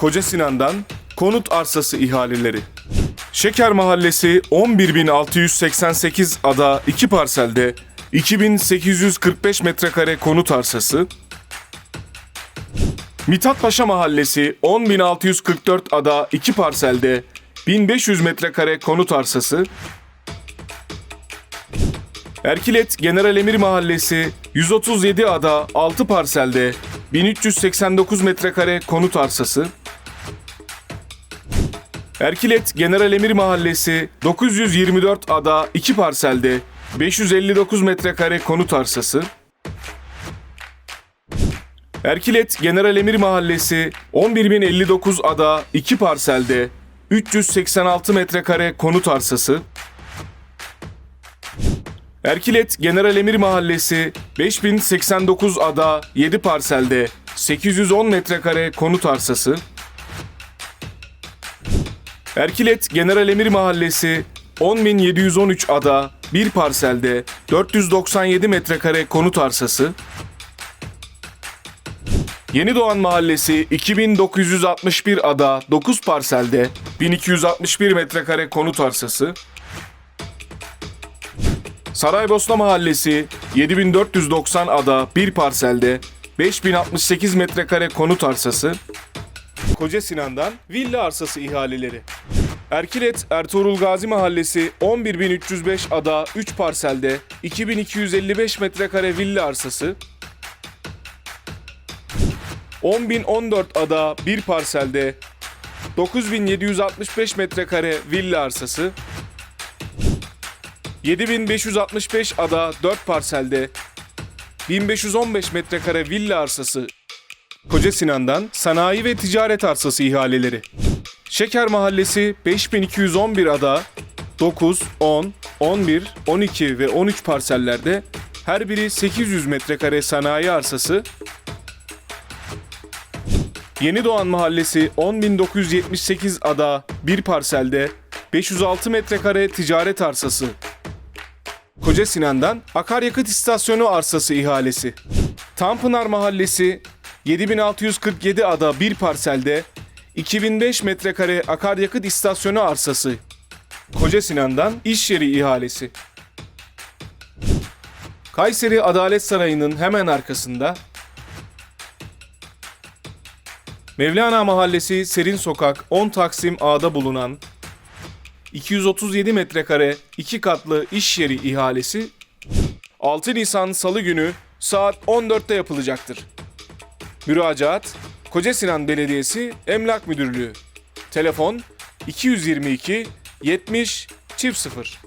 Koca Sinan'dan konut arsası ihaleleri. Şeker Mahallesi 11688 ada 2 parselde 2845 metrekare konut arsası. Mithat Paşa Mahallesi 10644 ada 2 parselde 1500 metrekare konut arsası. Erkilet General Emir Mahallesi 137 ada 6 parselde 1389 metrekare konut arsası. Erkilet General Emir Mahallesi 924 ada 2 parselde 559 metrekare konut arsası. Erkilet General Emir Mahallesi 11059 ada 2 parselde 386 metrekare konut arsası. Erkilet General Emir Mahallesi 5089 ada 7 parselde 810 metrekare konut arsası. Erkilet General Emir Mahallesi 10713 ada 1 parselde 497 metrekare konut arsası. Yeni Doğan Mahallesi 2961 ada 9 parselde 1261 metrekare konut arsası. Saraybosna Mahallesi 7490 ada 1 parselde 5068 metrekare konut arsası. Koca Sinan'dan villa arsası ihaleleri. Erkilet Ertuğrul Gazi Mahallesi 11305 ada 3 parselde 2255 metrekare villa arsası. 10014 ada 1 parselde 9765 metrekare villa arsası. 7565 ada 4 parselde 1515 metrekare villa arsası Koca Sinan'dan sanayi ve ticaret arsası ihaleleri. Şeker Mahallesi 5211 ada 9, 10, 11, 12 ve 13 parsellerde her biri 800 metrekare sanayi arsası. Yeni Doğan Mahallesi 10978 ada 1 parselde 506 metrekare ticaret arsası. Koca Sinan'dan akaryakıt istasyonu arsası ihalesi. Tanpınar Mahallesi 7647 ada bir parselde 2005 metrekare akaryakıt istasyonu arsası. Koca Sinan'dan iş yeri ihalesi. Kayseri Adalet Sarayı'nın hemen arkasında Mevlana Mahallesi Serin Sokak 10 Taksim A'da bulunan 237 metrekare 2 katlı iş yeri ihalesi 6 Nisan Salı günü saat 14'te yapılacaktır. Müracaat Koca Sinan Belediyesi Emlak Müdürlüğü. Telefon 222 70 çift 0.